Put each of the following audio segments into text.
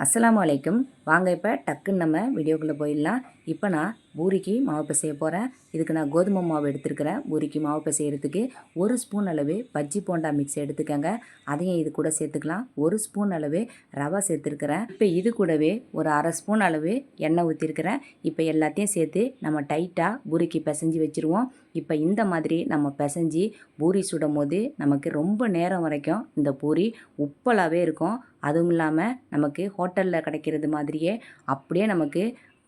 அஸ்லாம் அலைக்கும். வாங்க இப்போ டக்குன்னு நம்ம வீடியோக்குள்ளே போயிடலாம். இப்போ நான் பூரிக்கு மாவு பிசைய போகிறேன் இதுக்கு நான் கோதுமை மாவு எடுத்துருக்கிறேன். பூரிக்கு மாவு பிசையறதுக்கு ஒரு ஸ்பூன் அளவு பஜ்ஜி போண்டா மிக்ஸ் எடுத்துக்கோங்க. அதையும் இது கூட சேர்த்துக்கலாம். ஒரு ஸ்பூன் அளவு ரவை சேர்த்துருக்கிறேன். இப்போ இது கூடவே ஒரு அரை ஸ்பூன் அளவு எண்ணெய் ஊற்றிருக்கிறேன் இப்போ எல்லாத்தையும் சேர்த்து நம்ம டைட்டாக பூரிக்கு பிசைஞ்சு வச்சுருவோம். இப்போ இந்த மாதிரி நம்ம பிசைஞ்சு பூரி சுடும் போது நமக்கு ரொம்ப நேரம் வரைக்கும் இந்த பூரி உப்பலாகவே இருக்கும். அதுவும் இல்லாமல் நமக்கு ஹோட்டலில் கிடைக்கிறது மாதிரி மாதிரியே அப்படியே நமக்கு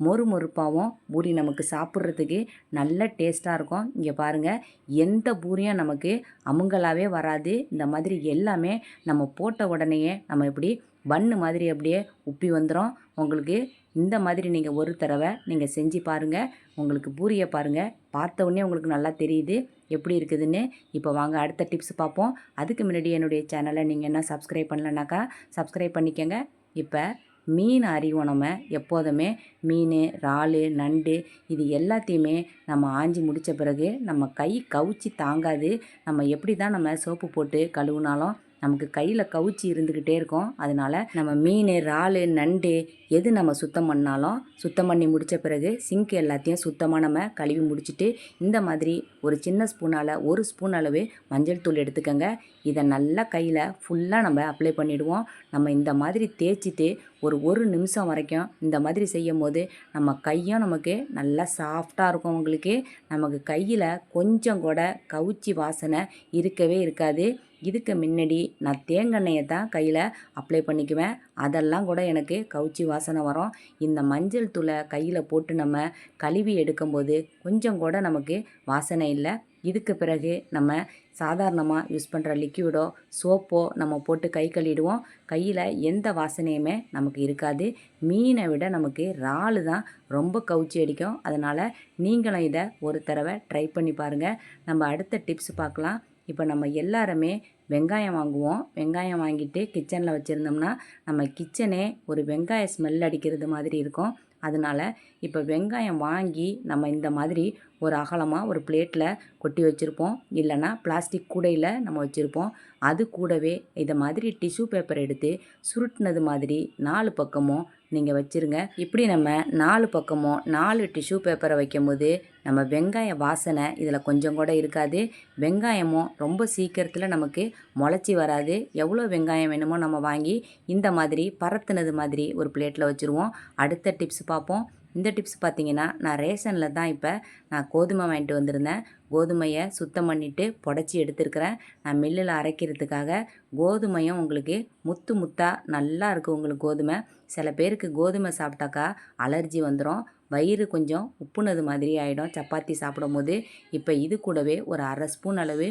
மொறு மொறுப்பாகவும் பூரி நமக்கு சாப்பிட்றதுக்கு நல்ல டேஸ்ட்டாக இருக்கும். இங்கே பாருங்கள் எந்த பூரியும் நமக்கு அமுங்கலாகவே வராது. இந்த மாதிரி எல்லாமே நம்ம போட்ட உடனேயே நம்ம இப்படி பன்னு மாதிரி அப்படியே உப்பி வந்துடும் உங்களுக்கு இந்த மாதிரி நீங்கள் ஒரு தடவை நீங்கள் செஞ்சு பாருங்கள் உங்களுக்கு பூரியை பாருங்கள் பார்த்த உடனே உங்களுக்கு நல்லா தெரியுது எப்படி இருக்குதுன்னு. இப்போ வாங்க அடுத்த டிப்ஸ் பார்ப்போம். அதுக்கு முன்னாடி என்னுடைய சேனலை நீங்கள் என்ன சப்ஸ்கிரைப் பண்ணலனாக்கா சப்ஸ்கிரைப் பண்ணிக்கோங்க. இப்போ மீன் அறிவோம் நம்ம எப்போதுமே. மீன் இறால் நண்டு இது எல்லாத்தையுமே நம்ம ஆஞ்சி முடித்த பிறகு நம்ம கை கவுச்சி தாங்காது. நம்ம எப்படி தான் நம்ம சோப்பு போட்டு கழுவுனாலும் நமக்கு கையில் கவுச்சி இருந்துக்கிட்டே இருக்கும். அதனால் நம்ம மீன் இறால் நண்டு எது நம்ம சுத்தம் பண்ணாலும் சுத்தம் பண்ணி முடித்த பிறகு சிங்க் எல்லாத்தையும் சுத்தமாக நம்ம கழுவி முடிச்சுட்டு இந்த மாதிரி ஒரு சின்ன ஸ்பூனால் ஒரு ஸ்பூன் அளவு மஞ்சள் தூள் எடுத்துக்கோங்க. இதை நல்லா கையில் ஃபுல்லாக நம்ம அப்ளை பண்ணிவிடுவோம் நம்ம இந்த மாதிரி தேய்ச்சிட்டு ஒரு ஒரு நிமிஷம் வரைக்கும் இந்த மாதிரி செய்யும் போது நம்ம கையும் நமக்கு நல்லா சாஃப்டாக இருக்கும் உங்களுக்கு. நமக்கு கையில் கொஞ்சம் கூட கவுச்சி வாசனை இருக்கவே இருக்காது. இதுக்கு முன்னாடி நான் தேங்காய் தான் கையில் அப்ளை பண்ணிக்குவேன். அதெல்லாம் கூட எனக்கு கவுச்சி வாசனை வரும். இந்த மஞ்சள் தூளை கையில் போட்டு நம்ம கழுவி எடுக்கும்போது கொஞ்சம் கூட நமக்கு வாசனை இல்லை. இதுக்கு பிறகு நம்ம சாதாரணமாக யூஸ் பண்ணுற லிக்விடோ சோப்போ நம்ம போட்டு கை கழுவிடுவோம். கையில் எந்த வாசனையுமே நமக்கு இருக்காது. மீனை விட நமக்கு இறால் தான் ரொம்ப கவுச்சி அடிக்கும். அதனால் நீங்களும் இதை ஒரு தடவை ட்ரை பண்ணி பாருங்கள் நம்ம அடுத்த டிப்ஸ் பார்க்கலாம். இப்போ நம்ம எல்லாருமே வெங்காயம் வாங்குவோம். வெங்காயம் வாங்கிட்டு கிச்சனில் வச்சுருந்தோம்னா நம்ம கிச்சனே ஒரு வெங்காய ஸ்மெல் அடிக்கிறது மாதிரி இருக்கும். அதனால் இப்போ வெங்காயம் வாங்கி நம்ம இந்த மாதிரி ஒரு அகலமாக ஒரு பிளேட்டில் கொட்டி வச்சுருப்போம். இல்லைன்னா பிளாஸ்டிக் கூடையில் நம்ம வச்சுருப்போம். அது கூடவே இதை மாதிரி டிஷ்யூ பேப்பர் எடுத்து சுருட்டினது மாதிரி நாலு பக்கமும் நீங்கள் வச்சுருங்க. இப்படி நம்ம நாலு பக்கமும் நாலு டிஷ்யூ பேப்பரை வைக்கும் போது நம்ம வெங்காய வாசனை இதில் கொஞ்சம் கூட இருக்காது. வெங்காயமும் ரொம்ப சீக்கிரத்தில் நமக்கு முளைச்சி வராது. எவ்வளோ வெங்காயம் வேணுமோ நம்ம வாங்கி இந்த மாதிரி பரத்துனது மாதிரி ஒரு பிளேட்டில் வச்சுருவோம். அடுத்த டிப்ஸ் பார்ப்போம். இந்த டிப்ஸ் பார்த்தீங்கன்னா நான் ரேஷனில் தான் இப்போ நான் கோதுமை வாங்கிட்டு வந்திருந்தேன். கோதுமையை சுத்தம் பண்ணிவிட்டு புடச்சி எடுத்துருக்கிறேன். நான் மில்லில் அரைக்கிறதுக்காக கோதுமையும் உங்களுக்கு முத்து முத்தாக நல்லா இருக்குது உங்களுக்கு கோதுமை. சில பேருக்கு கோதுமை சாப்பிட்டாக்கா அலர்ஜி வந்துடும் வயிறு கொஞ்சம் உப்புனது மாதிரி ஆகிடும் சப்பாத்தி சாப்பிடும் போது இப்போ இது கூடவே ஒரு அரை ஸ்பூன் அளவு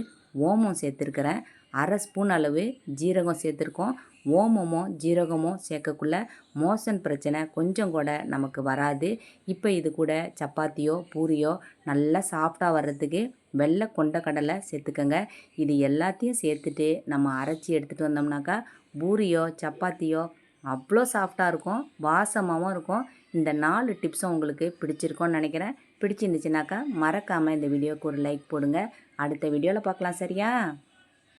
ஓமம் சேர்த்துருக்கிறேன். அரை ஸ்பூன் அளவு ஜீரகம் சேர்த்துருக்கோம். ஓமமோ ஜீரகமோ சேர்க்கக்குள்ள மோசன் பிரச்சனை கொஞ்சம் கூட நமக்கு வராது. இப்போ இது கூட சப்பாத்தியோ பூரியோ நல்லா சாஃப்டாக வர்றதுக்கு வெள்ளை கொண்ட கடலை சேர்த்துக்கோங்க. இது எல்லாத்தையும் சேர்த்துட்டு நம்ம அரைச்சி எடுத்துகிட்டு வந்தோம்னாக்கா பூரியோ சப்பாத்தியோ அவ்வளோ சாஃப்டாக இருக்கும் வாசமாகவும் இருக்கும். இந்த நாலு டிப்ஸும் உங்களுக்கு பிடிச்சிருக்கோன்னு நினைக்கிறேன். பிடிச்சிருந்துச்சுனாக்கா மறக்காமல் இந்த வீடியோவுக்கு ஒரு லைக் போடுங்க. அடுத்த வீடியோவில் பார்க்கலாம் சரியா?